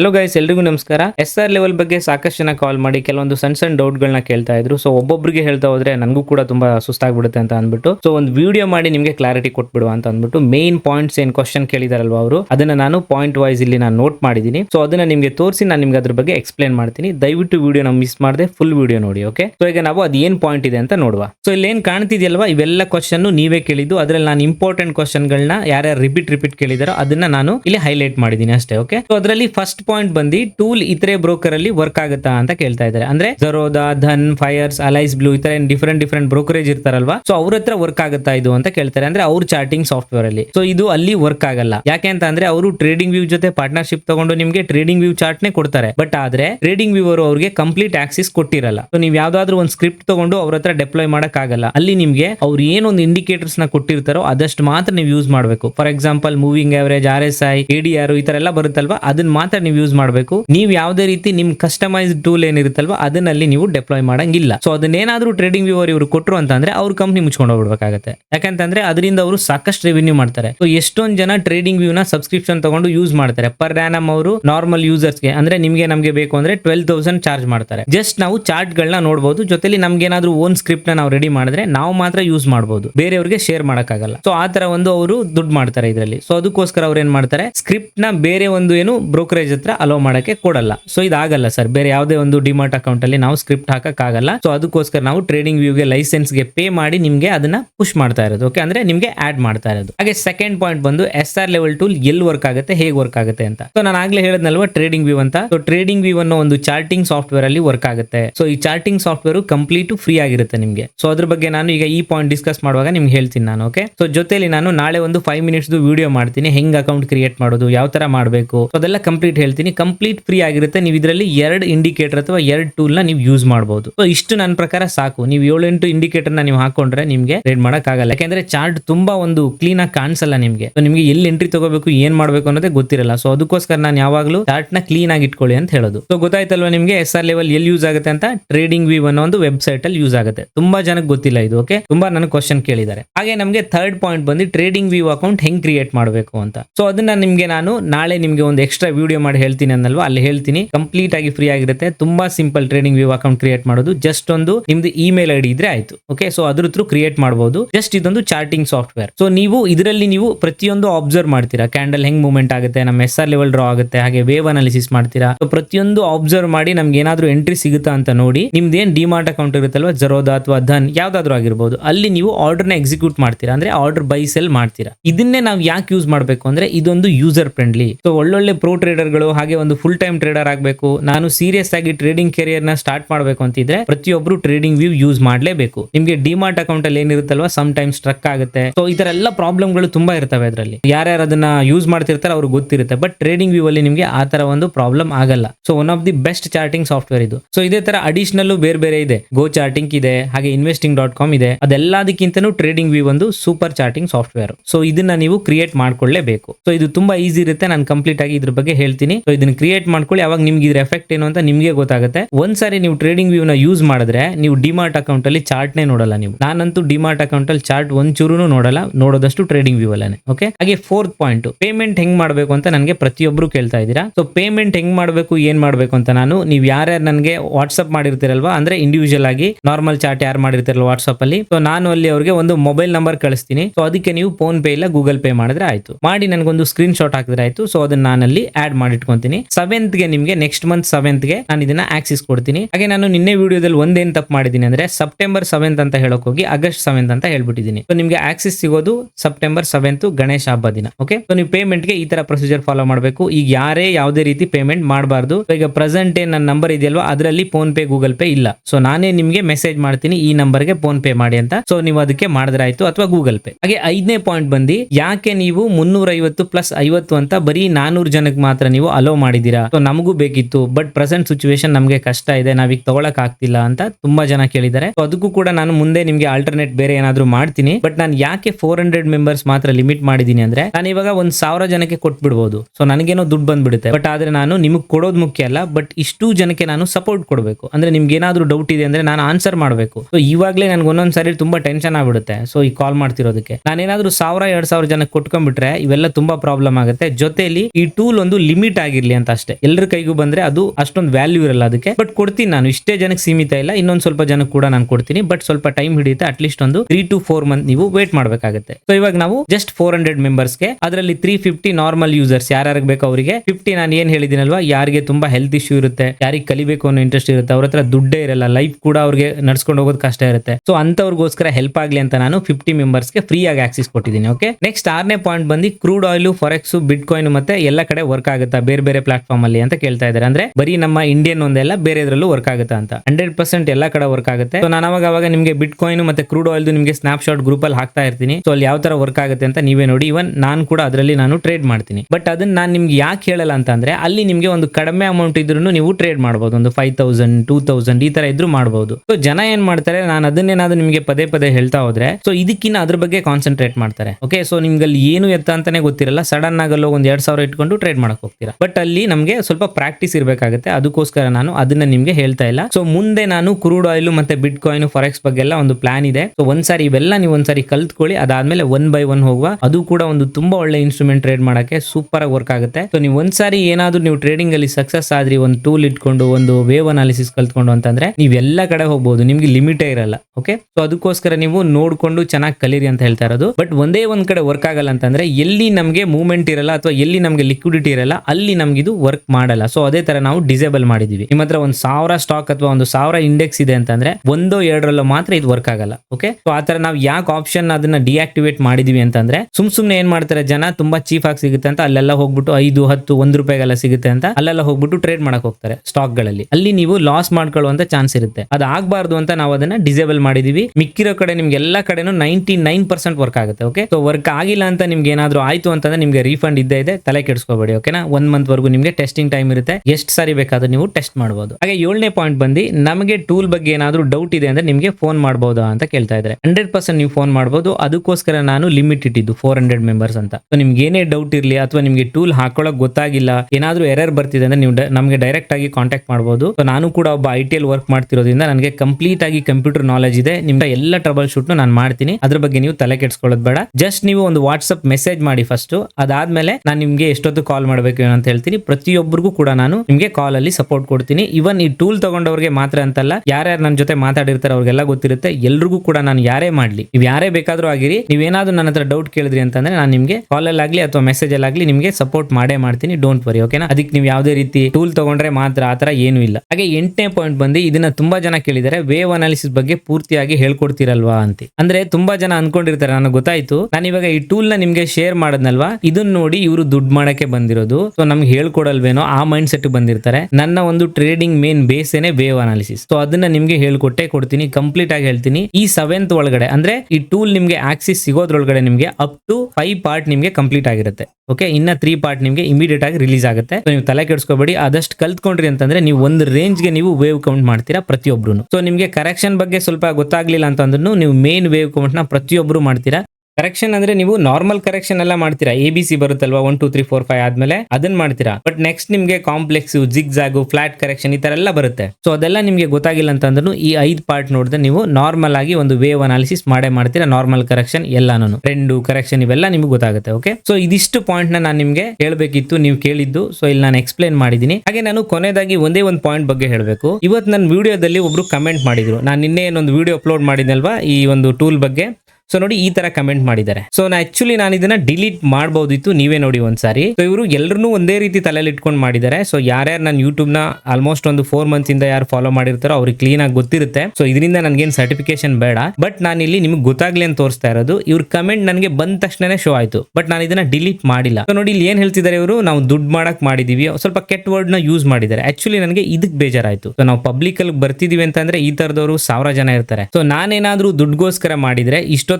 Hello guys ಎಲ್ರಿಗೂ ನಮಸ್ಕಾರ. S R level ಬಗ್ಗೆ ಸಾಕಷ್ಟು ಜನ ಕಾಲ್ ಮಾಡಿ ಕೆಲವೊಂದು ಸಣ್ಣ ಸಣ್ಣ ಡೌಟ್ಗಳನ್ನ ಕೇಳ್ತಾ ಇದ್ರು. ಸೊ ಒಬ್ಬೊಬ್ಬರಿಗೆ ಹೇಳ್ತಾ ಹೋದ್ರೆ ನನಗೂ ಕೂಡ ತುಂಬಾ ಸುಸ್ತಾಗ್ಬಿಡುತ್ತೆ ಅಂತ ಅಂದ್ಬಿಟ್ಟು. ಸೊ ಒಂದು ವಿಡಿಯೋ ಮಾಡಿ ನಿಮಗೆ ಕ್ಲಾರಿಟಿ ಕೊಟ್ಬಿಡುವ ಅಂತ ಅಂದ್ಬಿಟ್ಟು ಮೇನ್ ಪಾಯಿಂಟ್ಸ್ ಏನ್ ಕ್ವಶನ್ ಕೇಳಿದಾರಲ್ವಾ ಅವರು, ಅದನ್ನ ನಾನು ಪಾಯಿಂಟ್ ವೈಸ್ ಇಲ್ಲಿ ನಾನು ನೋಟ್ ಮಾಡಿದ್ದೀನಿ ಸೊ ಅದನ್ನ ನಿಮಗೆ ತೋರಿಸಿ ನಾನು ನಿಮ್ಗೆ ಅದ್ರ ಬಗ್ಗೆ ಎಕ್ಸ್ಪ್ಲೇನ್ ಮಾಡ್ತೀನಿ. ದಯವಿಟ್ಟು ವಿಡಿಯೋ ನಾವು ಮಿಸ್ ಮಾಡದೆ ಫುಲ್ ವಿಡಿಯೋ ನೋಡಿ ಓಕೆ ಸೊ ಈಗ ನಾವು ಅದು ಏನ್ ಪಾಯಿಂಟ್ ಇದೆ ಅಂತ ನೋಡುವ. ಸೊ ಇಲ್ಲಿ ಏನ್ ಕಾಣ್ತಿದೆಯಲ್ವಾ? ಇವೆಲ್ಲ ಕ್ವಶನ್ ನೀವೇ ಕೇಳಿದ್ದು. ಅದ್ರಲ್ಲಿ ನಾನು ಇಂಪಾರ್ಟೆಂಟ್ ಕ್ವಶನ್ಗಳನ್ನ ಯಾರ್ಯಾರು ರಿಪೀಟ್ ರಿಪೀಟ್ ಕೇಳಿದಾರೋ ಅದನ್ನ ನಾನು ಇಲ್ಲಿ ಹೈಲೈಟ್ ಮಾಡಿದ್ದೀನಿ ಅಷ್ಟೇ ಓಕೆ ಸೊ ಅದರಲ್ಲಿ ಫಸ್ಟ್ ಪಾಯಿಂಟ್ ಬಂದು ಟೂಲ್ ಇತರೆ ಬ್ರೋಕರ್ ಅಲ್ಲಿ ವರ್ಕ್ ಆಗುತ್ತಾ ಅಂತ ಕೇಳ್ತಾ ಇದ್ದಾರೆ. ಅಂದ್ರೆ ಜರೋದಾ ಧನ್ ಫೈರ್ಸ್ ಅಲೈಸ್ ಬ್ಲೂ ಇತರ ತರ ಡಿಫ್ರೆಂಟ್ ಡಿಫರೆಂಟ್ ಬ್ರೋಕರೇಜ್ ಇರ್ತಾರಲ್ವಾ? ಸೊ ಅವ್ರ ಹತ್ರ ವರ್ಕ್ ಆಗುತ್ತಾ ಇದು ಅಂತ ಕೇಳ್ತಾರೆ. ಅಂದ್ರೆ ಅವ್ರ ಚಾರ್ಟಿಂಗ್ ಸಾಫ್ಟ್ವೇರ್ ಅಲ್ಲಿ. ಸೊ ಇದು ಅಲ್ಲಿ ವರ್ಕ್ ಆಗಲ್ಲ. ಯಾಕೆ ಅಂತ ಅಂದ್ರೆ ಅವರು ಟ್ರೇಡಿಂಗ್ ವ್ಯೂ ಜೊತೆ ಪಾರ್ಟ್ನರ್ಶಿಪ್ ತಗೊಂಡು ನಿಮಗೆ ಟ್ರೇಡಿಂಗ್ ವ್ಯೂ ಚಾರ್ಟ್ ನೇ ಕೊಡ್ತಾರೆ. ಬಟ್ ಆದ್ರೆ ಟ್ರೇಡಿಂಗ್ ವ್ಯೂ ಅವರು ಅವ್ರಿಗೆ ಕಂಪ್ಲೀಟ್ ಆಕ್ಸಿಸ್ ಕೊಟ್ಟಿರಲ್ಲ. ಸೊ ನೀವು ಯಾವ್ದಾದ್ರು ಒಂದು ಸ್ಕ್ರಿಪ್ಟ್ ತಗೊಂಡು ಅವ್ರ ಹತ್ರ ಡೆಪ್ಲಾಯ್ ಮಾಡಕ್ ಆಗಲ್ಲ ಅಲ್ಲಿ ನಿಮ್ಗೆ ಅವ್ರು ಏನೊಂದು ಇಂಡಿಕೇಟರ್ಸ್ನ ಕೊಟ್ಟಿರ್ತಾರೋ ಅದಷ್ಟು ಮಾತ್ರ ನೀವು ಯೂಸ್ ಮಾಡಬೇಕು. For example moving average R S I A D R ಈ ತರ ಎಲ್ಲ ಬರುತ್ತಲ್ವಾ? ಅದನ್ನ ಮಾತ್ರ ನೀವು ಯೂಸ್ ಮಾಡಬೇಕು. ನೀವು ಯಾವುದೇ ರೀತಿ ನಿಮ್ ಕಸ್ಟಮೈಸ್ ಟೂಲ್ ಏನಿರುತ್ತಲ್ವ ಅದನ್ನಲ್ಲಿ ನೀವು ಡೆಪ್ಲಾಯ್ ಮಾಡಂಗಿಲ್ಲ. ಸೊ ಅದನ್ನೇನಾದ್ರೂ ಟ್ರೇಡಿಂಗ್ ವ್ಯೂ ಇವರು ಕೊಟ್ಟರು ಅಂತಂದ್ರೆ ಅವ್ರ ಕಂಪ್ನಿ ಮುಚ್ಕೊಂಡು ಹೋಗ್ಬಿಡ್ಬೇಕಾಗತ್ತೆ. ಯಾಕಂತಂದ್ರೆ ಅದರಿಂದ ಅವರು ಸಾಕಷ್ಟು ರೆವಿನ್ಯೂ ಮಾಡ್ತಾರೆ. ಸೊ ಎಷ್ಟೊಂದು ಜನ ಟ್ರೇಡಿಂಗ್ ವ್ಯೂ ನ ಸಬ್ಸ್ಕ್ರಿಪ್ಷನ್ ತಗೊಂಡು ಯೂಸ್ ಮಾಡ್ತಾರೆ. ಪರ್ ರ್ಯಾನಮ್ ಅವರು ನಾರ್ಮಲ್ಗೆ, ಅಂದ್ರೆ ನಿಮಗೆ ನಮಗೆ ಬೇಕು ಅಂದ್ರೆ ಟ್ವೆಲ್ ತೌಸಂಡ್ ಚಾರ್ಜ್ ಮಾಡ್ತಾರೆ. ಜಸ್ಟ್ ನಾವು ಚಾರ್ಟ್ ಗಳನ್ನ ನೋಡಬಹುದು ಜೊತೆಲಿ ನಮ್ಗೆ ಏನಾದ್ರು ಓನ್ ಸ್ಕ್ರಿಪ್ಟ್ನ ನಾವು ರೆಡಿ ಮಾಡಿದ್ರೆ ನಾವು ಮಾತ್ರ ಯೂಸ್ ಮಾಡಬಹುದು ಬೇರೆಯವರಿಗೆ ಶೇರ್ ಮಾಡೋಕ್ಕಾಗಲ್ಲ. ಸೊ ಆ ತರ ಒಂದು ಅವರು ದುಡ್ಡು ಮಾಡ್ತಾರೆ ಇದರಲ್ಲಿ. ಸೊ ಅದಕ್ಕೋಸ್ಕರ ಅವ್ರು ಏನ್ ಮಾಡ್ತಾರೆ? ಸ್ಕ್ರಿಪ್ಟ್ನ ಬೇರೆ ಒಂದು ಏನು ಬ್ರೋಕರೇಜ್ ಹತ್ರ ಅಲೋ ಮಾಡಕ್ಕೆ ಕೊಡಲ್ಲ. ಸೊ ಇದಾಗಲ್ಲ ಸರ್ ಬೇರೆ ಯಾವುದೇ ಒಂದು ಡಿಮಾರ್ಟ್ ಅಕೌಂಟ್ ಅಲ್ಲಿ ನಾವು ಸ್ಕ್ರಿಪ್ಟ್ ಆಗಲ್ಲ ಸೊ ಅದಕ್ಕೋಸ್ಕರ ನಾವು ಟ್ರೇಡಿಂಗ್ ವ್ಯೂಗೆ ಲೈಸೆನ್ಸ್ಗೆ ಪೇ ಮಾಡಿ ನಿಮ್ಗೆ ಅದನ್ನ ಪುಷ್ ಮಾಡ್ತಾ ಇರೋದು. ಓಕೆ ಅಂದ್ರೆ ನಿಮ್ಗೆ ಆಡ್ ಮಾಡ್ತಾ ಇರೋದು. ಹಾಗೆ ಸೆಕೆಂಡ್ ಪಾಯಿಂಟ್ ಬಂದು ಎಸ್ ಆರ್ ಲೆವೆಲ್ ಟೂಲ್ ಎಲ್ಲಿ ವರ್ಕ್ ಆಗುತ್ತೆ, ಹೇಗೆ ವರ್ಕ್ ಆಗುತ್ತೆ ಅಂತ. ಸೊ ನಾನು ಆಗ್ಲೇ ಹೇಳಿದ್ನಲ್ವಾ ಟ್ರೇಡಿಂಗ್ ವ್ಯೂ ಅಂತ? ಸೊ ಟ್ರೇಡಿಂಗ್ ವ್ಯೂ ಅನ್ನೋ ಒಂದು ಚಾರ್ಟಿಂಗ್ ಸಾಫ್ಟ್ವೇರ್ ಅಲ್ಲಿ ವರ್ಕ್ ಆಗುತ್ತೆ. ಸೊ ಈ ಚಾರ್ಟಿಂಗ್ ಸಾಫ್ಟ್ವೇರ್ ಕಂಪ್ಲೀಟ್ ಫ್ರೀ ಆಗಿರುತ್ತೆ ನಿಮ್ಗೆ. ಸೊ ಅದ್ರ ಬಗ್ಗೆ ನಾನು ಈಗ ಈ ಪಾಯಿಂಟ್ ಡಿಸ್ಕಸ್ ಮಾಡುವಾಗ ನಿಮ್ಗೆ ಹೇಳ್ತೀನಿ ನಾನು ಓಕೆ ಸೊ ಜೊತೆಲಿ ನಾನು ನಾಳೆ ಒಂದು ಫೈವ್ ಮಿನಿಟ್ಸ್ ವಿಡಿಯೋ ಮಾಡ್ತೀನಿ. ಹೆಂಗ್ ಅಕೌಂಟ್ ಕ್ರಿಯೇಟ್ ಮಾಡೋದು, ಯಾವ ತರ ಮಾಡಬೇಕು ಅದೆಲ್ಲ ಕಂಪ್ಲೀಟ್ ಹೇಳ್ತೀನಿ. ಕಂಪ್ಲೀಟ್ ಫ್ರೀ ಆಗಿರುತ್ತೆ. ನೀವು ಇದರಲ್ಲಿ ಎರಡು ಇಂಡಿಕೇಟರ್ ಅಥವಾ ಎರಡು ಟೂಲ್ನ ನೀವು ಯೂಸ್ ಮಾಡಬಹುದು ಸೊ ಇಷ್ಟು ನನ್ನ ಪ್ರಕಾರ ಸಾಕು. ನೀವು ಏಳೆಂಟು ಇಂಡಿಕೇಟರ್ನ ನೀವು ಹಾಕೊಂಡ್ರೆ ನಿಮಗೆ ಮಾಡಕ್ ಆಗಲ್ಲ. ಯಾಕಂದ್ರೆ ಚಾರ್ಟ್ ತುಂಬಾ ಒಂದು ಕ್ಲೀನ್ ಆಗಿ ಕಾಣಿಸಲ್ಲ ನಿಮಗೆ. ನಿಮಗೆ ನಿಮ್ಗೆ ಎಲ್ಲಿ ಎಂಟ್ರಿ ತಗೋಬೇಕು, ಏನ್ ಮಾಡಬೇಕು ಅನ್ನೋದೇ ಗೊತ್ತಿರಲ್ಲ. ಸೊ ಅದಕ್ಕೋಸ್ಕರ ನಾನು ಯಾವಾಗಲೂ ಚಾರ್ಟ್ನ ಕ್ಲೀನ್ ಆಗಿ ಇಟ್ಕೊಳ್ಳಿ ಅಂತ ಹೇಳೋದು. ಸೊ ಗೊತ್ತಾಯ್ತಲ್ವಾ ನಿಮಗೆ ಎಸ್ ಆರ್ ಲೆವೆಲ್ ಎಲ್ಲಿ ಯೂಸ್ ಆಗುತ್ತೆ ಅಂತ? ಟ್ರೇಡಿಂಗ್ ವ್ಯೂ ಅನ್ನೋ ಒಂದು ವೆಬ್ಸೈಟ್ ಅಲ್ಲಿ ಯೂಸ್ ಆಗುತ್ತೆ. ತುಂಬಾ ಜನಕ್ಕೆ ಗೊತ್ತಿಲ್ಲ ಇದು ಓಕೆ ತುಂಬಾ ನನಗೆ ಕ್ವಶನ್ ಕೇಳಿದ್ದಾರೆ. ಹಾಗೆ ನಮಗೆ ಥರ್ಡ್ ಪಾಯಿಂಟ್ ಬಂದು ಟ್ರೇಡಿಂಗ್ ವ್ಯೂ ಅಕೌಂಟ್ ಹೆಂಗ್ ಕ್ರಿಯೇಟ್ ಮಾಡಬೇಕು ಅಂತ. ಸೊ ಅದನ್ನ ನಿಮಗೆ ನಾನು ನಾಳೆ ನಿಮಗೆ ಒಂದು ಎಕ್ಸ್ಟ್ರಾ ವಿಡಿಯೋ ಮಾಡಿ ಹೇಳ್ತೀನಿ ಅನ್ನಲ್ವಾ? ಅಲ್ಲಿ ಹೇಳ್ತೀನಿ. ಕಂಪ್ಲೀಟ್ ಆಗಿ ಫ್ರೀ ಆಗಿರುತ್ತೆ. ತುಂಬಾ simple trading view account create ಮಾಡೋದು. ಜಸ್ಟ್ ಒಂದು ನಿಮ್ದು ಇಮೇಲ್ ಐಡಿ ಇದ್ರೆ ಆಯ್ತು. ಓಕೆ ಸೊ ಅದ್ರ ಥ್ರೂ ಕ್ರಿಯೇಟ್ ಮಾಡಬಹುದು ಜಸ್ಟ್ ಇದೊಂದು ಚಾರ್ಟಿಂಗ್ ಸಾಫ್ಟ್ವೇರ್ ಸೊ ನೀವು ಇದರಲ್ಲಿ ನೀವು ಪ್ರತಿಯೊಂದು ಅಬ್ಸರ್ವ್ ಮಾಡ್ತೀರಾ. ಕ್ಯಾಂಡಲ್ ಹೆಂಗ್ ಮೂವ್ಮೆಂಟ್ ಆಗುತ್ತೆ, ನಮ್ಮ ಎಸ್ ಆರ್ ಲೆವೆಲ್ ಡ್ರಾ ಆಗುತ್ತೆ, ಹಾಗೆ ವೇವ್ ಅನಾಲಿಸಿಸ್ ಮಾಡ್ತೀರಾ. ಸೊ ಪ್ರತಿಯೊಂದು ಅಬ್ಸರ್ವ್ ಮಾಡಿ ನಮ್ಗೆ ಏನಾದ್ರೂ ಎಂಟ್ರಿ ಸಿಗುತ್ತಾ ಅಂತ ನೋಡಿ, ನಿಮ್ದು ಏನ್ ಡಿಮಾರ್ಟ್ ಅಕೌಂಟ್ ಇರುತ್ತಲ್ವಾ? ಜರೋದಾ ಅಥವಾ ಧನ್ ಯಾವ್ದಾದ್ರು ಆಗಿರ್ಬೋದು. ಅಲ್ಲಿ ನೀವು ಆರ್ಡರ್ನ ಎಕ್ಸಿಕ್ಯೂಟ್ ಮಾಡ್ತೀರಾ. ಅಂದ್ರೆ ಆರ್ಡರ್ ಬೈ ಸೆಲ್ ಮಾಡ್ತೀರಾ. ಇದನ್ನೇ ನಾವು ಯಾಕೆ ಯೂಸ್ ಮಾಡಬೇಕು ಅಂದ್ರೆ ಇದೊಂದು ಯೂಸರ್ ಫ್ರೆಂಡ್ಲಿ ಸೊ ಒಳ್ಳೊಳ್ಳೆ ಪ್ರೋ ಟ್ರೇಡರ್ಗಳು ಹಾಗೆ ಒಂದು ಫುಲ್ ಟೈಮ್ ಟ್ರೇಡರ್ ಆಗಬೇಕು. ನಾನು ಸೀರಿಯಸ್ ಆಗಿ ಟ್ರೇಡಿಂಗ್ ಕೆರಿಯರ್ನ ಸ್ಟಾರ್ಟ್ ಮಾಡಬೇಕು ಅಂತಿದ್ರೆ ಪ್ರತಿಯೊಬ್ರು ಟ್ರೇಡಿಂಗ್ ವ್ಯೂ ಯೂಸ್ ಮಾಡಲೇಬೇಕು. ನಿಮ್ಗೆ ಡಿಮಾರ್ಟ್ ಅಕೌಂಟ್ ಅಲ್ಲಿ ಏನಿರುತ್ತಲ್ವಾ ಸಮ್ ಟೈಮ್ ಸ್ಟ್ರಕ್ ಆಗುತ್ತೆ. ಸೊ ಈ ತರ ಎಲ್ಲ ಪ್ರಾಬ್ಲಮ್ಗಳು ತುಂಬಾ ಇರ್ತವೆ ಅದರಲ್ಲಿ. ಯಾರ್ಯಾರು ಅದನ್ನ ಯೂಸ್ ಮಾಡ್ತಿರ್ತಾರೆ ಅವ್ರಿಗೆ ಗೊತ್ತಿರುತ್ತೆ. ಬಟ್ ಟ್ರೇಡಿಂಗ್ ವ್ಯೂ ಅಲ್ಲಿ ನಿಮ್ಗೆ ಆ ತರ ಒಂದು ಪ್ರಾಬ್ಲಮ್ ಆಗಲ್ಲ. So one of the best charting software ಇದು. ಸೊ ಇದೇ ತರ ಅಡಿಷನಲ್ ಬೇರೆ ಬೇರೆ ಇದೆ. ಗೋ ಚಾರ್ಟಿಂಗ್ ಇದೆ, ಹಾಗೆ ಇನ್ವೆಸ್ಟಿಂಗ್ ಡಾಟ್ ಕಾಮ್ ಇದೆ. ಅದೆಲ್ಲದಕ್ಕಿಂತನೂ ಟ್ರೇಡಿಂಗ್ ವ್ಯೂ ಒಂದು ಸೂಪರ್ ಚಾರ್ಟಿಂಗ್ ಸಾಫ್ಟ್ವೇರ್ ಸೊ ಇದನ್ನ ನೀವು ಕ್ರಿಯೇಟ್ ಮಾಡ್ಕೊಳ್ಳೇಬೇಕು. ಸೊ ಇದು ತುಂಬಾ ಈಸಿ ಇರುತ್ತೆ. ನಾನು ಕಂಪ್ಲೀಟ್ ಆಗಿ ಇದ್ರ ಬಗ್ಗೆ ಹೇಳ್ತೀನಿ. ಸೊ ಇದನ್ನ ಕ್ರಿಯೇಟ್ ಮಾಡ್ಕೊಳ್ಳಿ. ಅವಾಗ ನಿಮ್ಗೆ ಇದ್ರ ಎಫೆಕ್ಟ್ ಏನು ಅಂತ ನಿಮ್ಗೆ ಗೊತ್ತಾಗುತ್ತೆ. ಒಂದ್ಸಾರಿ ನೀವು ಟ್ರೇಡಿಂಗ್ ವ್ಯೂ ನ ಯೂಸ್ ಮಾಡಿದ್ರೆ ನೀವು ಡಿಮಾರ್ಟ್ ಅಕೌಂಟ್ ಅಲ್ಲಿ ಚಾರ್ಟ್ ನೇ ನೋಡಲ್ಲ ನೀವು. ನಾನಂತೂ ಡಿಮಾರ್ಟ್ ಅಕೌಂಟ್ ಅಲ್ಲಿ ಚಾರ್ಟ್ ಒಂಚೂರು ನೋಡಲ್ಲ. ನೋಡೋದಷ್ಟು ಟ್ರೇಡಿಂಗ್ ವ್ಯೂ ಅಲ್ಲೇ ಓಕೆ ಹಾಗೆ ಫೋರ್ತ್ ಪಾಯಿಂಟ್ ಪೇಮೆಂಟ್ ಹೆಂಗ್ ಮಾಡಬೇಕು ಅಂತ ನನಗೆ ಪ್ರತಿಯೊಬ್ರು ಕೇಳ್ತಾ ಇದ್ದೀರಾ. ಸೊ ಪೇಮೆಂಟ್ ಹೆಂಗ್ ಮಾಡಬೇಕು, ಏನ್ ಮಾಡಬೇಕು ಅಂತ ನಾನು ನೀವು ಯಾರ್ಯಾರು ನನಗೆ ವಾಟ್ಸ್ಆಪ್ ಮಾಡಿರ್ತೀರಲ್ವಾ? ಅಂದ್ರೆ ಇಂಡಿವಿಜುವಲ್ ಆಗಿ ನಾರ್ಮಲ್ ಚಾರ್ಟ್ ಯಾರು ಮಾಡಿರ್ತಿರಲ್ಲ ವಾಟ್ಸ್ಆಪ್ ಅಲ್ಲಿ? ಸೊ ನಾನು ಅಲ್ಲಿ ಅವ್ರಿಗೆ ಒಂದು ಮೊಬೈಲ್ ನಂಬರ್ ಕಳಿಸ್ತೀನಿ. ಸೊ ಅದಕ್ಕೆ ನೀವು ಫೋನ್ ಪೇ ಇಲ್ಲ ಗೂಗಲ್ ಪೇ ಮಾಡಿದ್ರೆ ಆಯ್ತು. ಮಾಡಿ ನನಗೊಂದು ಸ್ಕ್ರೀನ್ ಶಾಟ್ ಹಾಕಿದ್ರೆ ಆಯ್ತು. ಸೊ ಅದನ್ನ ನಾನಲ್ಲಿ ಆಡ್ ಮಾಡಿಟ್ಕೊಂತೀನಿ ಸೆವೆಂತ್ಗೆ ನಿಮಗೆ ನೆಕ್ಸ್ಟ್ ಮಂತ್ ಸೆವೆಂತ್ಗೆ ನಾನು ಇದನ್ನ ಆಕ್ಸಿಸ್ ಕೊಡ್ತೀನಿ. ಹಾಗೆ ನಾನು ನಿನ್ನೆ ವಿಡಿಯೋದಲ್ಲಿ ಒಂದೇನ್ ತಪ್ಪು ಮಾಡಿದ್ದೀನಿ ಅಂದ್ರೆ ಸೆಪ್ಟೆಂಬರ್ ಸೆವೆಂತ್ ಅಂತ ಹೇಳಕ್ ಹೋಗಿ ಆಗಸ್ಟ್ ಸೆವೆಂತ್ ಅಂತ ಹೇಳ್ಬಿಟ್ಟಿದ್ದೀನಿ. ಸೊ ನಿಮಗೆ ಆಕ್ಸಿಸ್ ಸಿಗೋದು ಸೆಪ್ಟೆಂಬರ್ ಸೆವೆಂತ್ ಗಣೇಶ ಹಬ್ಬ ದಿನ ಓಕೆ ಸೊ ನೀವು ಪೇಮೆಂಟ್ಗೆ ಈ ತರ ಪ್ರೊಸೀಜರ್ ಫಾಲೋ ಮಾಡಬೇಕು. ಈಗ ಯಾರೇ ಯಾವುದೇ ರೀತಿ ಪೇಮೆಂಟ್ ಮಾಡಬಾರ್ದು. ಈಗ ಪ್ರೆಸೆಂಟ್ ಏನ್ ನನ್ನ ನಂಬರ್ ಇದೆಯಲ್ವಾ? ಅದರಲ್ಲಿ ಫೋನ್ ಪೇ ಗೂಗಲ್ ಪೇ ಇಲ್ಲ. ಸೊ ನಾನೇ ನಿಮಗೆ ಮೆಸೇಜ್ ಮಾಡ್ತೀನಿ, ಈ ನಂಬರ್ಗೆ ಫೋನ್ ಪೇ ಮಾಡಿ ಅಂತ. ಸೊ ನೀವು ಅದಕ್ಕೆ ಮಾಡಿದ್ರೆ ಆಯ್ತು ಅಥವಾ ಗೂಗಲ್ ಪೇ ಹಾಗೆ ಐದನೇ ಪಾಯಿಂಟ್ ಬಂದು ಯಾಕೆ ನೀವು ಮುನ್ನೂರ ಐವತ್ತು ಪ್ಲಸ್ ಐವತ್ತು ಅಂತ ಬರೀ ನಾನೂರು ಜನಕ್ಕೆ ಮಾತ್ರ ನೀವು ಅಲೋ ಮಾಡಿದೀರಾ ಸೊ ನಮಗೂ ಬೇಕಿತ್ತು ಬಟ್ ಪ್ರೆಸೆಂಟ್ ಸಿಚುವೇಶನ್ ನಮಗೆ ಕಷ್ಟ ಇದೆ, ನಾವೀಗ ತಗೊಳಕ್ ಆಗ್ತಿಲ್ಲ ಅಂತ ತುಂಬಾ ಜನ ಕೇಳಿದ್ದಾರೆ. ಸೊ ಅದಕ್ಕೂ ಕೂಡ ನಾನು ಮುಂದೆ ನಿಮ್ಗೆ ಆಲ್ಟರ್ನೇಟ್ ಬೇರೆ ಏನಾದ್ರು ಮಾಡ್ತೀನಿ ಬಟ್ ನಾನು ಯಾಕೆ ಫೋರ್ ಹಂಡ್ರೆಡ್ ಮೆಂಬರ್ಸ್ ಮಾತ್ರ ಲಿಮಿಟ್ ಮಾಡಿದೀನಿ ಅಂದ್ರೆ, ನಾನು ಇವಾಗ ಒಂದ್ ಸಾವಿರ ಜನಕ್ಕೆ ಕೊಟ್ಬಿಡ್ಬೋದು. ಸೊ ನನಗೇನೋ ದುಡ್ಡು ಬಂದ್ಬಿಡುತ್ತೆ ಬಟ್ ಆದ್ರೆ ನಾನು ನಿಮಗೆ ಕೊಡೋದು ಮುಖ್ಯ ಅಲ್ಲ ಬಟ್ ಇಷ್ಟು ಜನಕ್ಕೆ ನಾನು ಸಪೋರ್ಟ್ ಕೊಡಬೇಕು. ಅಂದ್ರೆ ನಿಮ್ಗೆ ಏನಾದ್ರು ಡೌಟ್ ಇದೆ ಅಂದ್ರೆ ನಾನು ಆನ್ಸರ್ ಮಾಡಬೇಕು. ಸೊ ಇವಾಗಲೇ ನನ್ಗೆ ಒಂದೊಂದ್ ಸರಿ ತುಂಬಾ ಟೆನ್ಷನ್ ಆಗ್ಬಿಡುತ್ತೆ. ಸೊ ಈ ಕಾಲ್ ಮಾಡ್ತಿರೋದಕ್ಕೆ. ನಾನೇನಾದ್ರೂ ಸಾವಿರ, ಎರಡ್ ಸಾವಿರ ಜನಕ್ಕೆ ಕೊಟ್ಕೊಂಡ್ಬಿಟ್ರೆ, ಇವೆಲ್ಲ ತುಂಬಾ ಪ್ರಾಬ್ಲಮ್ ಆಗುತ್ತೆ. ಜೊತೆಲಿ ಈ ಟೂಲ್ ಒಂದು ಲಿಮಿಟ್ ಆಗಿ ಆಗಿರ್ಲಿ ಅಂತ ಅಷ್ಟೇ. ಎಲ್ಲರ ಕೈಗೂ ಬಂದ್ರೆ ಅದು ಅಷ್ಟೊಂದು ವ್ಯಾಲ್ಯೂ ಇರಲ್ಲ ಅದಕ್ಕೆ. ಬಟ್ ಕೊಡ್ತೀನಿ ನಾನು. ಇಷ್ಟೇ ಜನಕ್ಕೆ ಸೀಮಿತ ಇಲ್ಲ. ಇನ್ನೊಂದು ಸ್ವಲ್ಪ ಜನಕ್ಕೆ ಕೂಡ ನಾನು ಕೊಡ್ತೀನಿ. ಬಟ್ ಸ್ವಲ್ಪ ಟೈಮ್ ಹಿಡಿಯುತ್ತೆ. ಅಟ್ಲೀಸ್ಟ್ ಒಂದು ತ್ರೀ ಟು ಫೋರ್ ಮಂತ್ ನೀವು ವೇಟ್ ಮಾಡಬೇಕಾಗುತ್ತೆ. ಸೊ ಇವಾಗ ನಾವು ಜಸ್ಟ್ ಫೋರ್ ಹಂಡ್ರೆಡ್ ಮೆಂಬರ್ಸ್ಗೆ ಅದರಲ್ಲಿ ತ್ರೀ ಫಿಫ್ಟಿ ನಾರ್ಮಲ್ ಯೂಸರ್ಸ್ ಯಾರ್ಯಾರಿಗೆ ಬೇಕು ಅವರಿಗೆ. ಫಿಫ್ಟಿ ನಾನು ಏನ್ ಹೇಳಿದಿನಲ್ವಾ ಯಾರಿಗೆ ತುಂಬಾ ಹೆಲ್ತ್ ಇಶ್ಯೂ ಇರುತ್ತೆ, ಯಾರಿಗೆ ಕಲಿಬೇಕು ಅನ್ನೋ ಇಂಟ್ರೆಸ್ಟ್ ಇರುತ್ತೆ, ಅವ್ರ ಹತ್ರ ದುಡ್ಡೇ ಇರಲ್ಲ ಲೈಫ್ ಕೂಡ ಅವ್ರಿಗೆ ನಡ್ಸ್ಕೊಂಡು ಹೋಗೋದು ಕಷ್ಟ ಇರುತ್ತೆ. ಸೊ ಅಂತವ್ರಿಗೋಸ್ಕರ ಹೆಲ್ಪ್ ಆಗ್ಲಿ ಅಂತ ನಾನು ಫಿಫ್ಟಿ ಮೆಂಬರ್ಸ್ಗೆ ಫ್ರೀ ಆಗಿ ಆಕ್ಸಿಸ್ ಕೊಟ್ಟಿದ್ದೀನಿ ಓಕೆ ನೆಕ್ಸ್ಟ್ ಆರನೇ ಪಾಯಿಂಟ್ ಬಂದು crude oil forex bitcoin ಮತ್ತೆ ಎಲ್ಲ ಕಡೆ ವರ್ಕ್ ಆಗುತ್ತಾ? ಬೇರೆ ಬೇರೆ ಪ್ಲಾಟ್ಫಾರ್ಮ್ ಅಲ್ಲಿ ಅಂತ ಕೇಳ್ತಾ ಇದ್ದಾರೆ. ಅಂದ್ರೆ ಬರೀ ನಮ್ಮ ಇಂಡಿಯನ್ ಒಂದೆಲ್ಲ ಬೇರೆ ಇದ್ರಲ್ಲೂ ವರ್ಕ್ ಆಗುತ್ತೆ ಅಂತ. ಹಂಡ್ರೆಡ್ ಪರ್ಸೆಂಟ್ ಎಲ್ಲ ಕಡೆ ವರ್ಕ್ ಆಗುತ್ತೆ. ಸೊ ನಾನು ಅವಾಗ ಅವಾಗ ನಿಮಗೆ ಬಿಟ್ ಕಾಯಿನ್ ಮತ್ತೆ ಕ್ರೂಡ್ ಆಯಿಲ್ ನಿಮಗೆ ಸ್ನಾಪ್ ಶಾಟ್ ಗ್ರೂಪ್ ಅಲ್ಲಿ ಹಾಕ್ತಾ ಇರ್ತೀನಿ. ಸೊ ಅಲ್ಲಿ ಯಾವ ತರ ವರ್ಕ್ ಆಗುತ್ತೆ ಅಂತ ನೀವೇ ನೋಡಿ. ಇವನ್ ನಾನು ಕೂಡ ಅದರಲ್ಲಿ ನಾನು ಟ್ರೇಡ್ ಮಾಡ್ತೀನಿ. ಬಟ್ ಅದನ್ನ ನಾನು ನಿಮ್ಗೆ ಯಾಕೆ ಹೇಳಲ್ಲ ಅಂತ ಅಂದ್ರೆ, ಅಲ್ಲಿ ನಿಮಗೆ ಒಂದು ಕಡಿಮೆ ಅಮೌಂಟ್ ಇದ್ರೂ ನೀವು ಟ್ರೇಡ್ ಮಾಡಬಹುದು ಒಂದು ಫೈವ್ ತೌಸಂಡ್ ಟೂ ತೌಸಂಡ್ ಈ ತರ ಇದ್ರು ಮಾಡಬಹುದು ಸೊ ಜನ ಏನ್ ಮಾಡ್ತಾರೆ, ನಾನು ಅದನ್ನೇನಾದ್ರೂ ನಿಮಗೆ ಪದೇ ಪದೇ ಹೇಳ್ತಾ ಹೋದ್ರೆ ಸೊ ಇದಕ್ಕಿಂತ ಅದ್ರ ಬಗ್ಗೆ ಕಾನ್ಸಂಟ್ರೇಟ್ ಮಾಡ್ತಾರೆ. ಓಕೆ ಸೊ ನಿಮ್ಗೆ ಅಲ್ಲಿ ಏನು ಎತ್ತ ಅಂತಾನೆ ಗೊತ್ತಿರಲ್ಲ. ಸಡನ್ ಆಗಲ್ಲೋ ಒಂದ್ ಎರಡ್ ಸಾವಿರ ಇಟ್ಕೊಂಡು ಟ್ರೇಡ್ ಮಾಡಕ್ ಹೋಗ್ತೀರಾ? ಬಟ್ ಅಲ್ಲಿ ನಮಗೆ ಸ್ವಲ್ಪ ಪ್ರಾಕ್ಟೀಸ್ ಇರಬೇಕಾಗುತ್ತೆ. ಅದಕ್ಕೋಸ್ಕರ ನಾನು ಅದನ್ನ ನಿಮ್ಗೆ ಹೇಳ್ತಾ ಇಲ್ಲ. ಸೊ ಮುಂದೆ ನಾನು ಕ್ರೂಡ್ ಆಯಿಲ್ ಮತ್ತೆ ಬಿಟ್ ಕಾಯಿನ್ ಫಾರೆಕ್ಸ್ ಬಗ್ಗೆ ಎಲ್ಲ ಒಂದು ಪ್ಲಾನ್ ಇದೆ. ಸೊ ಒಂದ್ಸಾರಿ ಇವೆಲ್ಲ ನೀವು ಒಂದ್ಸಾರಿ ಕಲ್ತ್ಕೊಳ್ಳಿ. ಅದಾದ್ಮೇಲೆ ಒನ್ ಬೈ ಒನ್ ಹೋಗುವ. ಅದು ಕೂಡ ಒಂದು ತುಂಬಾ ಒಳ್ಳೆ ಇನ್ಸ್ಟ್ರೂಮೆಂಟ್ ಟ್ರೇಡ್ ಮಾಡಕ್ಕೆ ಸೂಪರ್ ಆಗಿ ವರ್ಕ್ ಆಗುತ್ತೆ. ಸೊ ನೀವು ಒಂದ್ಸಾರಿ ಏನಾದ್ರೂ ನೀವು ಟ್ರೇಡಿಂಗ್ ಅಲ್ಲಿ ಸಕ್ಸಸ್ ಆದ್ರಿ, ಒಂದು ಟೂಲ್ ಇಟ್ಕೊಂಡು, ಒಂದು ವೇವ್ ಅನಾಲಿಸಿಸ್ ಕಲ್ತ್ಕೊಂಡು ಅಂತಂದ್ರೆ ನೀವು ಎಲ್ಲ ಕಡೆ ಹೋಗ್ಬೋದು. ನಿಮ್ಗೆ ಲಿಮಿಟೇ ಇರಲ್ಲ. ಓಕೆ ಸೊ ಅದಕ್ಕೋಸ್ಕರ ನೀವು ನೋಡ್ಕೊಂಡು ಚೆನ್ನಾಗಿ ಕಲೀರಿ ಅಂತ ಹೇಳ್ತಾ ಇರೋದು. ಬಟ್ ಒಂದೇ ಒಂದ್ ಕಡೆ ವರ್ಕ್ ಆಗಲ್ಲ ಅಂತಂದ್ರೆ ಎಲ್ಲಿ ನಮಗೆ ಮೂವ್ಮೆಂಟ್ ಇರಲ್ಲ ಅಥವಾ ಎಲ್ಲಿ ನಮಗೆ ಲಿಕ್ವಿಡಿಟಿ ಇರಲ್ಲ, ಅಲ್ಲಿ ನಮ್ಗೆ ಇದು ವರ್ಕ್ ಮಾಡಲ್ಲ. ಸೊ ಅದೇ ತರ ನಾವು ಡಿಸೇಬಲ್ ಮಾಡಿದೀವಿ. ನಿಮ್ಮ ಹತ್ರ ಒಂದು ಸಾವಿರ ಸ್ಟಾಕ್ ಅಥವಾ ಒಂದು ಸಾವಿರ ಇಂಡೆಕ್ಸ್ ಇದೆ ಅಂತಂದ್ರೆ ಒಂದೋ ಎರಡರಲ್ಲೋ ಮಾತ್ರ ಇದು ವರ್ಕ್ ಆಗಲ್ಲ. ಓಕೆ ಸೊ ಆತರ ನಾವು ಯಾಕೆ ಆಪ್ಷನ್ ಅದನ್ನ ಡಿಆಕ್ಟಿವೇಟ್ ಮಾಡಿದೀವಿ ಅಂತಂದ್ರೆ ಸುಮ್ ಸುಮ್ನೆ ಏನ್ ಮಾಡ್ತಾರೆ ಜನ? ತುಂಬಾ ಚೀಫ್ ಆಗಿ ಸಿಗುತ್ತೆ ಅಂತ ಅಲ್ಲೆಲ್ಲ ಹೋಗ್ಬಿಟ್ಟು ಐದು, ಹತ್ತು, ಒಂದ್ ರೂಪಾಯಿಗೆಲ್ಲ ಸಿಗುತ್ತೆ ಅಂತ ಅಲ್ಲೆಲ್ಲ ಹೋಗ್ಬಿಟ್ಟು ಟ್ರೇಡ್ ಮಾಡಕ್ ಹೋಗ್ತಾರೆ ಸ್ಟಾಕ್ಗಳಲ್ಲಿ. ಅಲ್ಲಿ ನೀವು ಲಾಸ್ ಮಾಡ್ಕೊಳ್ಳುವಂತ ಚಾನ್ಸ್ ಇರುತ್ತೆ. ಅದು ಆಗ್ಬಾರ್ದು ಅಂತ ನಾವು ಅದನ್ನ ಡಿಸೇಬಲ್ ಮಾಡಿದೀವಿ. ಮಿಕ್ಕಿರೋ ಕಡೆ ನಿಮ್ಗೆ ಎಲ್ಲಾ ಕಡೆನೂ ನೈಂಟಿ ನೈನ್ ಪರ್ಸೆಂಟ್ ವರ್ಕ್ ಆಗುತ್ತೆ. ಓಕೆ ಸೊ ವರ್ಕ್ ಆಗಿಲ್ಲ ಅಂತ ನಿಮ್ಗೆ ಏನಾದ್ರು ಆಯ್ತು ಅಂತಂದ್ರೆ ನಿಮ್ಗೆ ರೀಫಂಡ್ ಇದ್ದೇ ಇದೆ. ತಲೆ ಕೆಡಿಸ್ಕೋಬೇಡಿ. ಓಕೆನಾ ಒನ್ ಮಂತ್ ನಿಮ್ಗೆ ಟೆಸ್ಟಿಂಗ್ ಟೈಮ್ ಇರುತ್ತೆ. ಎಷ್ಟು ಸಾರಿ ಬೇಕಾದ್ರೂ ನೀವು ಟೆಸ್ಟ್ ಮಾಡಬಹುದು ಹಾಗೆ ಏಳನೇ ಪಾಯಿಂಟ್ ಬಂದು, ನಮಗೆ ಟೂಲ್ ಬಗ್ಗೆ ಏನಾದರೂ ಡೌಟ್ ಇದೆ ಅಂದ್ರೆ ನಿಮಗೆ ಫೋನ್ ಮಾಡಬಹುದಾ ಅಂತ ಕೇಳ್ತಾ ಇದ್ದಾರೆ. ಹಂಡ್ರೆಡ್ ಪರ್ಸೆಂಟ್ ನೀವು ಫೋನ್ ಮಾಡಬಹುದು ಅದಕ್ಕೋಸ್ಕರ ನಾನು ಲಿಮಿಟ್ ಇಟ್ಟಿದ್ದು ಫೋರ್ ಹಂಡ್ರೆಡ್ ಮೆಂಬರ್ಸ್ ಅಂತ. ನಿಮ್ಗೆ ಏನೇ ಡೌಟ್ ಇರಲಿ ಅಥವಾ ನಿಮಗೆ ಟೂಲ್ ಹಾಕೊಳಕ್ ಗೊತ್ತಾಗಿಲ್ಲ, ಏನಾದರೂ ಎರರ್ ಬರ್ತಿದೆ ಅಂದ್ರೆ ನೀವು ನಮಗೆ ಡೈರೆಕ್ಟ್ ಆಗಿ ಕಾಂಟ್ಯಾಕ್ಟ್ ಮಾಡಬಹುದು ನಾನು ಕೂಡ ಒಬ್ಬ ಐ ಟಿ ಎಲ್ ವರ್ಕ್ ಮಾಡ್ತಿರೋದ್ರಿಂದ ನನಗೆ ಕಂಪ್ಲೀಟ್ ಆಗಿ ಕಂಪ್ಯೂಟರ್ ನಾಲೆಜ್ ಇದೆ. ನಿಮ್ಗೆ ಎಲ್ಲ ಟ್ರಬಲ್ ಶೂಟ್ ನಾನು ಮಾಡ್ತೀನಿ. ಅದ್ರ ಬಗ್ಗೆ ನೀವು ತಲೆ ಕೆಡ್ಸ್ಕೊಳ್ಳೋದು ಬೇಡ. ಜಸ್ಟ್ ನೀವು ಒಂದು ವಾಟ್ಸ್ಆಪ್ ಮೆಸೇಜ್ ಮಾಡಿ ಫಸ್ಟ್ ಅದಾದ್ಮೇಲೆ ನಾನು ನಿಮ್ಗೆ ಎಷ್ಟೊತ್ತು ಕಾಲ್ ಮಾಡಬೇಕು ಅಂತ ಹೇಳ್ತೀನಿ. ಪ್ರತಿಯೊಬ್ಬರಿಗೂ ಕೂಡ ನಾನು ನಿಮ್ಗೆ ಕಾಲ್ ಅಲ್ಲಿ ಸಪೋರ್ಟ್ ಕೊಡ್ತೀನಿ. ಇವನ್ ಈ ಟೂಲ್ ತಗೊಂಡವ್ರಿಗೆ ಮಾತ್ರ ಅಂತಲ್ಲ, ಯಾರ್ಯಾರು ನನ್ನ ಜೊತೆ ಮಾತಾಡಿರ್ತಾರೆ ಅವ್ರಿಗೆಲ್ಲ ಗೊತ್ತಿರುತ್ತೆ. ಎಲ್ರಿಗೂ ಕೂಡ ನಾನು ಯಾರೇ ಮಾಡ್ಲಿ, ನೀವು ಯಾರೇ ಬೇಕಾದ್ರೂ ಆಗಿರಿ. ನೀವೇನಾದ್ರೂ ನನ್ನ ಹತ್ರ ಡೌಟ್ ಕೇಳಿದ್ರಿ ಅಂತಂದ್ರೆ ನಾನು ನಿಮ್ಗೆ ಕಾಲ್ ಅಲ್ಲಿ ಆಗ್ಲಿ ಅಥವಾ ಮೆಸೇಜ್ ಅಲ್ಲಿ ಆಗಲಿ ನಿಮಗೆ ಸಪೋರ್ಟ್ ಮಾಡೇ ಮಾಡ್ತೀನಿ. ಡೋಂಟ್ ವರಿ ಓಕೆನಾ ಅದಕ್ಕೆ ನೀವು ಯಾವುದೇ ರೀತಿ ಟೂಲ್ ತಗೊಂಡ್ರೆ ಮಾತ್ರ ಆತರ ಏನು ಇಲ್ಲ. ಹಾಗೆ ಎಂಟನೇ ಪಾಯಿಂಟ್ ಬಂದು ಇದನ್ನ ತುಂಬಾ ಜನ ಕೇಳಿದರೆ ವೇವ್ ಅನಾಲಿಸಿಸ್ ಬಗ್ಗೆ ಪೂರ್ತಿಯಾಗಿ ಹೇಳ್ಕೊಡ್ತಿರಲ್ವಾ ಅಂತ. ಅಂದ್ರೆ ತುಂಬಾ ಜನ ಅನ್ಕೊಂಡಿರ್ತಾರೆ, ನನಗೆ ಗೊತ್ತಾಯ್ತು. ನಾನು ಇವಾಗ ಈ ಟೂಲ್ನ ನಿಮ್ಗೆ ಶೇರ್ ಮಾಡದ್ನಲ್ವಾ? ಇದನ್ನ ನೋಡಿ ಇವರು ದುಡ್ಡು ಮಾಡಕ್ಕೆ ಬಂದಿರೋದು. ಸೊ ನಮ್ಗೆ ಹೇಳ್ಕೊಡಲ್ವೇನೋ ಆ ಮೈಂಡ್ ಸೆಟ್ ಬಂದಿರ್ತಾರೆ. ನನ್ನ ಒಂದು ಟ್ರೇಡಿಂಗ್ ಮೇನ್ ಬೇಸೇನೆ ವೇವ್ ಅನಾಲಿಸಿಸ್ ಸೊ ಅದನ್ನ ನಿಮ್ಗೆ ಹೇಳ್ಕೊಟ್ಟೆ ಕೊಡ್ತೀನಿ ಕಂಪ್ಲೀಟ್ ಆಗಿ ಹೇಳ್ತೀನಿ. ಈ ಸೆವೆಂತ್ ಒಳಗಡೆ, ಅಂದ್ರೆ ಈ ಟೂಲ್ ನಿಮ್ಗೆ ಆಕ್ಸಿಸ್ ಸಿಗೋದ್ರೊಳಗಡೆ ನಿಮ್ಗೆ ಅಪ್ ಟು ಫೈವ್ ಪಾರ್ಟ್ ನಿಮ್ಗೆ ಕಂಪ್ಲೀಟ್ ಆಗಿರುತ್ತೆ. ಓಕೆ ಇನ್ನ ತ್ರೀ ಪಾರ್ಟ್ ನಿಮ್ಗೆ ಇಮಿಡಿಯೇಟ್ ಆಗಿ ರಿಲೀಸ್ ಆಗುತ್ತೆ. ನೀವು ತಲೆ ಕೆಡಿಸ್ಕೋಬೇಡಿ. ಆದಷ್ಟು ಕಲ್ತ್ಕೊಂಡ್ರಿ ಅಂತಂದ್ರೆ ನೀವು ಒಂದು ರೇಂಜ್ಗೆ ನೀವು ವೇವ್ ಕೌಂಟ್ ಮಾಡ್ತೀರಾ ಪ್ರತಿಯೊಬ್ರು ಸೊ ನಿಮ್ಗೆ ಕರೆಕ್ಷನ್ ಬಗ್ಗೆ ಸ್ವಲ್ಪ ಗೊತ್ತಾಗ್ಲಿಲ್ಲ ಅಂತಂದ್ರೂ ನೀವು ಮೇನ್ ವೇವ್ ಕೌಂಟ್ನ ಪ್ರತಿಯೊಬ್ರು ಮಾಡ್ತೀರಾ. ಕರೆಕ್ಷನ್ ಅಂದ್ರೆ ನೀವು ನಾರ್ಮಲ್ ಕರೆಕ್ಷನ್ ಎಲ್ಲ ಮಾಡ್ತೀರಾ? A B C ಬರುತ್ತಲ್ವಾ? One two three four five ಆದ್ಮೇಲೆ ಅದನ್ನ ಮಾಡ್ತೀರಾ? ಬಟ್ ನೆಕ್ಸ್ಟ್ ನಿಮ್ಗೆ complex zigzag flat correction ಈ ತರ ಎಲ್ಲ ಬರುತ್ತೆ. ಸೊ ಅದೆಲ್ಲ ನಿಮ್ಗೆ ಗೊತ್ತಾಗಿಲ್ಲ ಅಂತಂದ್ರೂ ಈ ಐದು ಪಾರ್ಟ್ ನೋಡಿದ್ರೆ ನೀವು ನಾರ್ಮಲ್ ಆಗಿ ಒಂದು ವೇವ್ ಅನಾಲಿಸಿಸ್ ಮಾಡೇ ಮಾಡ್ತೀರಾ ನಾರ್ಮಲ್ ಕರೆಕ್ಷನ್ ಎಲ್ಲಾನು ಟ್ರೆಂಡು ಕರೆಕ್ಷನ್ ಇವೆಲ್ಲ ನಿಮ್ಗೆ ಗೊತ್ತಾಗುತ್ತೆ ಓಕೆ ಸೊ ಇದಿಷ್ಟು ಪಾಯಿಂಟ್ನ ನಾನು ನಿಮ್ಗೆ ಹೇಳ್ಬೇಕಿತ್ತು, ನೀವು ಕೇಳಿದ್ದು. ಸೊ ಇಲ್ಲಿ ನಾನು ಎಕ್ಸ್ಪ್ಲೇನ್ ಮಾಡಿದ್ದೀನಿ. ಹಾಗೆ ನಾನು ಕೊನೆಯದಾಗಿ ಒಂದೇ ಒಂದು ಪಾಯಿಂಟ್ ಬಗ್ಗೆ ಹೇಳಬೇಕು. ಇವತ್ತು ನನ್ನ ವಿಡಿಯೋದಲ್ಲಿ ಒಬ್ರು ಕಮೆಂಟ್ ಮಾಡಿದ್ರು. ನಾನು ನಿನ್ನೆ ಏನೊಂದು ವಿಡಿಯೋ ಅಪ್ಲೋಡ್ ಮಾಡಿದ್ನಲ್ವಾ? ಈ ಒಂದು ಟೂಲ್ ಬಗ್ಗೆ. ಸೊ ನೋಡಿ ಈ ತರ ಕಮೆಂಟ್ ಮಾಡಿದ್ದಾರೆ. ಸೊ ನಾ ಆಕ್ಚುಲಿ ನಾನು ಇದನ್ನ ಡಿಲೀಟ್ ಮಾಡಬಹುದಿತ್ತು ನೀವೇ ನೋಡಿ ಒಂದ್ಸಾರಿ. ಸೊ ಇವರು ಎಲ್ಲರೂ ಒಂದೇ ರೀತಿ ತಲೆಯಲ್ಲಿ ಇಟ್ಕೊಂಡು ಮಾಡಿದ್ದಾರೆ. ಸೊ ಯಾರ್ಯಾರು ನಾನು ಯೂಟ್ಯೂಬ್ನ ಆಲ್ಮೋಸ್ಟ್ ಒಂದು ಫೋರ್ ಮಂತ್ಸ್ ಇಂದ ಯಾರು ಫಾಲೋ ಮಾಡಿರ್ತಾರೋ ಅವ್ರಿಗೆ ಕ್ಲೀನ್ ಆಗಿ ಗೊತ್ತಿರುತ್ತೆ. ಸೊ ಇದರಿಂದ ನನಗೇನು ಸರ್ಟಿಫಿಕೇಶನ್ ಬೇಡ. ಬಟ್ ನಾನು ಇಲ್ಲಿ ನಿಮ್ಗೆ ಗೊತ್ತಾಗ್ಲಿ ಅಂತ ತೋರಿಸ್ತಾ ಇರೋದು, ಇವ್ರ ಕಮೆಂಟ್ ನನಗೆ ಬಂದ ತಕ್ಷಣನೇ ಶೋ ಆಯ್ತು. ಬಟ್ ನಾನು ಇದನ್ನ ಡಿಲೀಟ್ ಮಾಡಿಲ್ಲ. ಸೊ ನೋಡಿ ಇಲ್ಲಿ ಏನ್ ಹೇಳ್ತಿದ್ದಾರೆ ಇವರು, ನಾವು ದುಡ್ಡು ಮಾಡಕ್ ಮಾಡಿದೀವಿ. ಸ್ವಲ್ಪ ಕೆಟ್ಟ ವರ್ಡ್ನ ಯೂಸ್ ಮಾಡಿದ್ದಾರೆ. ಆಕ್ಚುಲಿ ನನಗೆ ಇದಕ್ಕೆ ಬೇಜಾರಾಯ್ತು. ಸೊ ನಾವು ಪಬ್ಲಿಕ್ ಅಲ್ಲಿ ಬರ್ತಿದೀವಿ ಅಂತಂದ್ರೆ ಈ ತರದವರು ಸಾವಿರ ಜನ ಇರ್ತಾರೆ. ಸೊ ನಾನೇನಾದ್ರೂ ದುಡ್ಡುಗೋಸ್ಕರ ಮಾಡಿದ್ರೆ ಇಷ್ಟೊತ್ತಿಗಾಗ್ಲೇ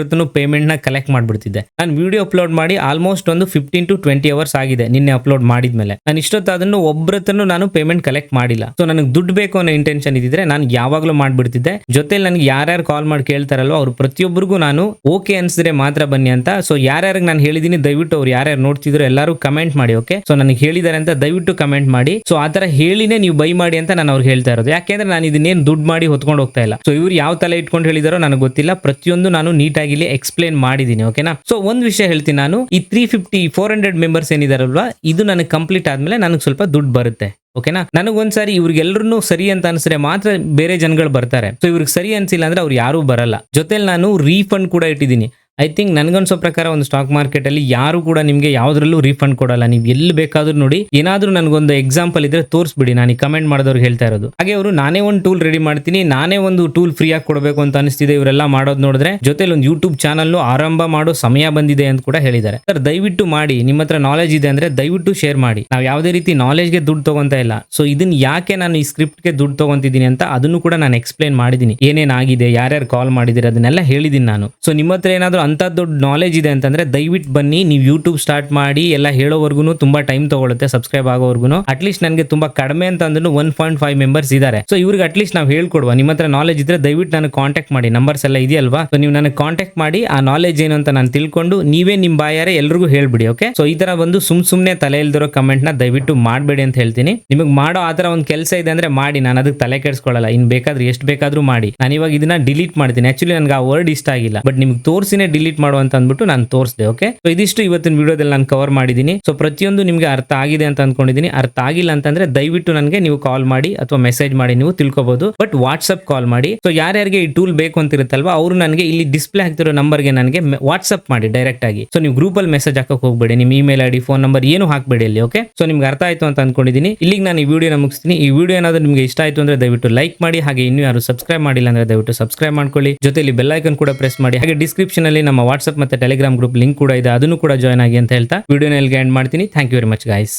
ಹತ್ರನೂ ಪೇಮೆಂಟ್ನ ಕಲೆಕ್ಟ್ ಮಾಡಿಬಿಡ್ತಿದ್ದೆ. ನಾನು ವಿಡಿಯೋ ಅಪ್ಲೋಡ್ ಮಾಡಿ ಆಲ್ಮೋಸ್ಟ್ ಒಂದು ಫಿಫ್ಟೀನ್ ಟು ಟ್ವೆಂಟಿ ಅವರ್ಸ್ ಆಗಿದೆ ನಿನ್ನೆ ಅಪ್ಲೋಡ್ ಮಾಡಿದ್ಮೇಲೆ. ನಾನು ಇಷ್ಟೊತ್ತಾದನ್ನು ಒಬ್ಬರ ಹತ್ರನೂ ನಾನು ಪೇಮೆಂಟ್ ಕಲೆಕ್ಟ್ ಮಾಡಿಲ್ಲ. ಸೊ ನನಗೆ ದುಡ್ಡು ಬೇಕು ಅನ್ನೋ ಇಂಟೆನ್ಷನ್ ಇದ್ದಿದ್ರೆ ನಾನು ಯಾವಾಗಲೂ ಮಾಡಿಬಿಡ್ತಿದ್ದೆ. ಜೊತೆಲಿ ನನಗೆ ಯಾರ್ಯಾರು ಕಾಲ್ ಮಾಡಿ ಕೇಳ್ತಾರಲ್ವ ಅವ್ರು ಪ್ರತಿಯೊಬ್ಬರಿಗೂ ನಾನು ಓಕೆ ಅನ್ಸಿದ್ರೆ ಮಾತ್ರ ಬನ್ನಿ ಅಂತ. ಸೊ ಯಾರ್ಯಾರಿಗೆ ನಾನು ಹೇಳಿದೀನಿ ದಯವಿಟ್ಟು ಅವ್ರು ಯಾರ್ಯಾರು ನೋಡ್ತಿದ್ರು ಎಲ್ಲರೂ ಕಮೆಂಟ್ ಮಾಡಿ ಓಕೆ ಸೊ ನನಗೆ ಹೇಳಿದ್ದಾರೆ ಅಂತ ದಯವಿಟ್ಟು ಕಮೆಂಟ್ ಮಾಡಿ. ಸೊ ಆ ತರ ಹೇಳಿನೇ ನೀವು ಬೈ ಮಾಡಿ ಅಂತ ನಾನು ಅವ್ರು ಹೇಳ್ತಾ ಇರೋದು. ಯಾಕೆಂದ್ರೆ ನಾನು ಇದನ್ನೇನು ದುಡ್ಡು ಮಾಡಿ ಹೊತ್ಕೊಂಡು ಹೋಗ್ತಾ ಇಲ್ಲ. ಸೊ ಇವ್ರು ಯಾವ ತಲೆ ಇಟ್ಕೊಂಡು ಹೇಳಿದಾರೋ ನನಗೆ ಗೊತ್ತಿಲ್ಲ. ಪ್ರತಿಯೊಂದು ನಾನು ನೀಟಾಗಿ ಇಲ್ಲಿ ಎಕ್ಸ್ಪ್ಲೇನ್ ಮಾಡಿದ್ದೀನಿ ಓಕೆನಾ ಸೊ ಒಂದು ವಿಷಯ ಹೇಳ್ತೀನಿ ನಾನು. ಈ three fifty four hundred members ಏನಿದಾರಲ್ವಾ, ಇದು ನನಗೆ ಕಂಪ್ಲೀಟ್ ಆದ್ಮೇಲೆ ನನಗೆ ಸ್ವಲ್ಪ ದುಡ್ಡು ಬರುತ್ತೆ ಓಕೆನಾ ನನಗೊಂದ್ಸಾರಿ ಇವ್ರಿಗೆಲ್ಲರೂ ಸರಿ ಅಂತ ಅನ್ಸಿದ್ರೆ ಮಾತ್ರ ಬೇರೆ ಜನಗಳು ಬರ್ತಾರೆ. ಸೊ ಇವ್ರಿಗೆ ಸರಿ ಅನ್ಸಿಲ್ಲ ಅಂದ್ರೆ ಅವ್ರು ಯಾರು ಬರಲ್ಲ. ಜೊತೆಲಿ ನಾನು ರೀಫಂಡ್ ಕೂಡ ಇಟ್ಟಿದ್ದೀನಿ. ಐ ಥಿಂಕ್ ನನಗನ್ಸೋ ಪ್ರಕಾರ ಒಂದು ಸ್ಟಾಕ್ ಮಾರ್ಕೆಟ್ ಅಲ್ಲಿ ಯಾರು ಕೂಡ ನಿಮಗೆ ಯಾವ್ದ್ರಲ್ಲೂ ರೀಫಂಡ್ ಕೊಡಲ್ಲ. ನೀವು ಎಲ್ಲಿ ಬೇಕಾದ್ರೂ ನೋಡಿ, ಏನಾದ್ರೂ ನನಗೊಂದು ಎಕ್ಸಾಂಪಲ್ ಇದ್ರೆ ತೋರಿಸ್ಬಿಡಿ. ನಾನು ಕಮೆಂಟ್ ಮಾಡಿದವ್ರಿಗೆ ಹೇಳ್ತಾ ಇರೋದು. ಹಾಗೆ ಅವರು, ನಾನೇ ಒಂದು ಟೂಲ್ ರೆಡಿ ಮಾಡ್ತೀನಿ, ನಾನೇ ಒಂದು ಟೂಲ್ ಫ್ರೀ ಆಗಿ ಕೊಡಬೇಕು ಅಂತ ಅನಿಸ್ತಿದೆ ಇವರೆಲ್ಲ ಮಾಡೋದು ನೋಡಿದ್ರೆ. ಜೊತೆಲಿ ಒಂದು ಯೂಟ್ಯೂಬ್ ಚಾನಲ್ ಆರಂಭ ಮಾಡೋ ಸಮಯ ಬಂದಿದೆ ಅಂತ ಕೂಡ ಹೇಳಿದ್ದಾರೆ. ಸರ್ ದಯವಿಟ್ಟು ಮಾಡಿ, ನಿಮ್ಮ ಹತ್ರ ನಾಲೆಜ್ ಇದೆ ಅಂದ್ರೆ ದಯವಿಟ್ಟು ಶೇರ್ ಮಾಡಿ. ನಾವು ಯಾವುದೇ ರೀತಿ ನಾಲೆಜ್ಗೆ ದುಡ್ಡು ತಗೊಂತ ಇಲ್ಲ. ಸೊ ಇದನ್ನ ಯಾಕೆ ನಾನು ಈ ಸ್ಕ್ರಿಪ್ಟ್ಗೆ ದುಡ್ಡು ತಗೊಂತಿದ್ದೀನಿ ಅಂತ ಅದನ್ನು ಕೂಡ ನಾನು ಎಕ್ಸ್ಪ್ಲೇನ್ ಮಾಡಿದ್ದೀನಿ. ಏನೇನಾಗಿದೆ, ಯಾರ್ಯಾರು ಕಾಲ್ ಮಾಡಿದಿರ ಅದನ್ನೆಲ್ಲ ಹೇಳಿದ್ದೀನಿ ನಾನು. ಸೊ ನಿಮ್ಮ ಹತ್ರ ಏನಾದರೂ ಅಂತ ದೊಡ್ಡ ನಾಲೆಜ್ ಇದೆ ಅಂತಂದ್ರೆ ದಯವಿಟ್ಟು ಬನ್ನಿ, ನೀವು ಯೂಟ್ಯೂಬ್ ಸ್ಟಾರ್ಟ್ ಮಾಡಿ, ಎಲ್ಲ ಹೇಳೋವರೆಗೂ ತುಂಬಾ ಟೈಮ್ ತಗೊಳುತ್ತೆ ಸಬ್ಸ್ಕ್ರೈಬ್ ಆಗೋವರೆಗೂ ಅಟ್ಲೀಸ್ಟ್ ನನಗೆ ತುಂಬಾ ಕಡಿಮೆ ಅಂತ ಅಂದ್ರೂ ಒನ್ ಪಾಯಿಂಟ್ ಫೈವ್ ಮೆಂಬರ್ಸ್ ಇದ್ದಾರೆ ಸೊ ಇವ್ರಿಗೆ ಅಟ್ಲೀಸ್ಟ್ ನಾವು ಹೇಳ್ಕೊಡುವ. ನಿಮ್ಮ ಹತ್ರ ನಾಲೆಜ್ ಇದ್ರೆ ದಯವಿಟ್ಟು ನನಗೆ ಕಾಂಟ್ಯಾಕ್ಟ್ ಮಾಡಿ. ನಂಬರ್ಸ್ ಎಲ್ಲ ಇದೆಯಲ್ವಾ? ಸೊ ನೀವು ನನಗೆ ಕಾಂಟ್ಯಾಕ್ಟ್ ಮಾಡಿ, ಆ ನಾಲೆಜ್ ಏನು ಅಂತ ನಾನು ತಿಳ್ಕೊಂಡು ನೀವೇ ನಿಮ್ಮ ಬಾಯಾರೆ ಎಲ್ರಿಗೂ ಹೇಳ್ಬಿಡಿ ಓಕೆ ಸೊ ಈ ತರ ಒಂದು ಸುಮ್ ಸುಮ್ನೆ ತಲೆ ಇಲ್ದಿರೋ ಕಮೆಂಟ್ನ ದಯವಿಟ್ಟು ಮಾಡಬೇಡಿ ಅಂತ ಹೇಳ್ತೀನಿ. ನಿಮಗೆ ಮಾಡೋ ಆ ತರ ಒಂದು ಕೆಲಸ ಇದೆ ಅಂದ್ರೆ ಮಾಡಿ. ನಾನು ಅದಕ್ಕೆ ತಲೆ ಕೆಡಿಸ್ಕೊಳ್ಳಲ್ಲ ಇನ್ ಬೇಕಾದ್ರೆ ಎಷ್ಟು ಬೇಕಾದ್ರೂ ಮಾಡಿ. ನಾನು ಇವಾಗ ಇದನ್ನ ಡಿಲೀಟ್ ಮಾಡ್ತೀನಿ. ಆಕ್ಚುಲಿ ನನಗೆ ಆ ವರ್ಡ್ ಇಷ್ಟ ಆಗಿಲ್ಲ. ಬಟ್ ನಿಮ್ಗೆ ತೋರಿಸಿನೇ ಡಿಲೀಟ್ ಮಾಡು ಅಂತ ಅಂದ್ಬಿಟ್ಟು ನಾನು ತೋರಿಸಿದೆ ಓಕೆ ಸೊ ಇದಿಷ್ಟು ಇವತ್ತಿನ ವಿಡಿಯೋದಲ್ಲಿ ನಾನು ಕವರ್ ಮಾಡಿದ್ದೀನಿ ಸೊ ಪ್ರತಿಯೊಂದು ನಿಮಗೆ ಅರ್ಥ ಆಗಿದೆ ಅಂತ ಅನ್ಕೊಂಡಿದ್ದೀನಿ ಅರ್ಥ ಆಗಿಲ್ಲ ಅಂತಂದ್ರೆ ದಯವಿಟ್ಟು ನನಗೆ ನೀವು ಕಾಲ್ ಮಾಡಿ ಅಥವಾ ಮೆಸೇಜ್ ಮಾಡಿ, ನೀವು ತಿಳ್ಕೊಬಹುದು ಬಟ್ ವಾಟ್ಸ್ಆಪ್ ಕಾಲ್ ಮಾಡಿ. ಸೊ ಯಾರ್ಯಾರಿಗೆ ಈ ಟೂಲ್ ಬೇಕು ಅಂತ ಇರುತ್ತಲ್ವಾ ಅವರು ನನಗೆ ಇಲ್ಲಿ ಡಿಸ್ಪ್ಲೇ ಆಗ್ತಿರೋ ನಂಬರ್ಗೆ ನನಗೆ ವಾಟ್ಸ್ಆಪ್ ಮಾಡಿ ಡೈರೆಕ್ಟ್ ಆಗಿ. ಸೊ ನೀವು ಗ್ರೂಪ್ ಅಲ್ಲಿ ಮೆಸೇಜ್ ಹಾಕಕ್ಕೆ ಹೋಗ್ಬೇಡಿ. ನಿಮ್ಮ ಇಮೇಲ್ ಐಡಿ ಫೋನ್ ನಂಬರ್ ಏನು ಹಾಕ್ಬೇಡಿ ಅಲ್ಲಿ ಓಕೆ ಸೊ ನಿಮ್ಗೆ ಅರ್ಥ ಆಯ್ತು ಅಂತ ಅನ್ಕೊಂಡಿದ್ದೀನಿ ಇಲ್ಲಿಗೆ ನಾನು ಈ ವಿಡಿಯೋ ಮುಗಿಸ್ತೀನಿ. ಈ ವಿಡಿಯೋ ಏನಾದ್ರೂ ನಿಮಗೆ ಇಷ್ಟ ಆಯ್ತು ಅಂದ್ರೆ ದಯವಿಟ್ಟು ಲೈಕ್ ಮಾಡಿ, ಹಾಗೆ ಇನ್ನೂ ಯಾರು ಸಬ್ಸ್ಕ್ರೈಬ್ ಮಾಡಿಲ್ಲ ಅಂದ್ರೆ ದಯವಿಟ್ಟು ಸಬ್ಸ್ಕ್ರೈಬ್ ಮಾಡ್ಕೊಳ್ಳಿ. ಜೊತೆ ಬೆಲ್ ಐಕನ್ ಕೂಡ ಪ್ರೆಸ್ ಮಾಡಿ. ಹಾಗೆ ಡಿಸ್ಕ್ರಿಪ್ಷನ್ ಅಲ್ಲಿ ನಮ್ಮ ವಾಟ್ಸಪ್ ಮತ್ತೆ ಟೆಲಿಗ್ರಾಮ್ ಗ್ರೂಪ್ ಲಿಂಕ್ ಕೂಡ ಇದೆ. ಅದನ್ನು ಕೂಡ ಜಾಯ್ನ್ ಆಗಿ ಅಂತ ಹೇಳ್ತಾ ವಿಡಿಯೋನ ಎಲ್ಲಿಗೆ ಎಂಡ್ ಮಾಡ್ತೀನಿ. Thank you very much guys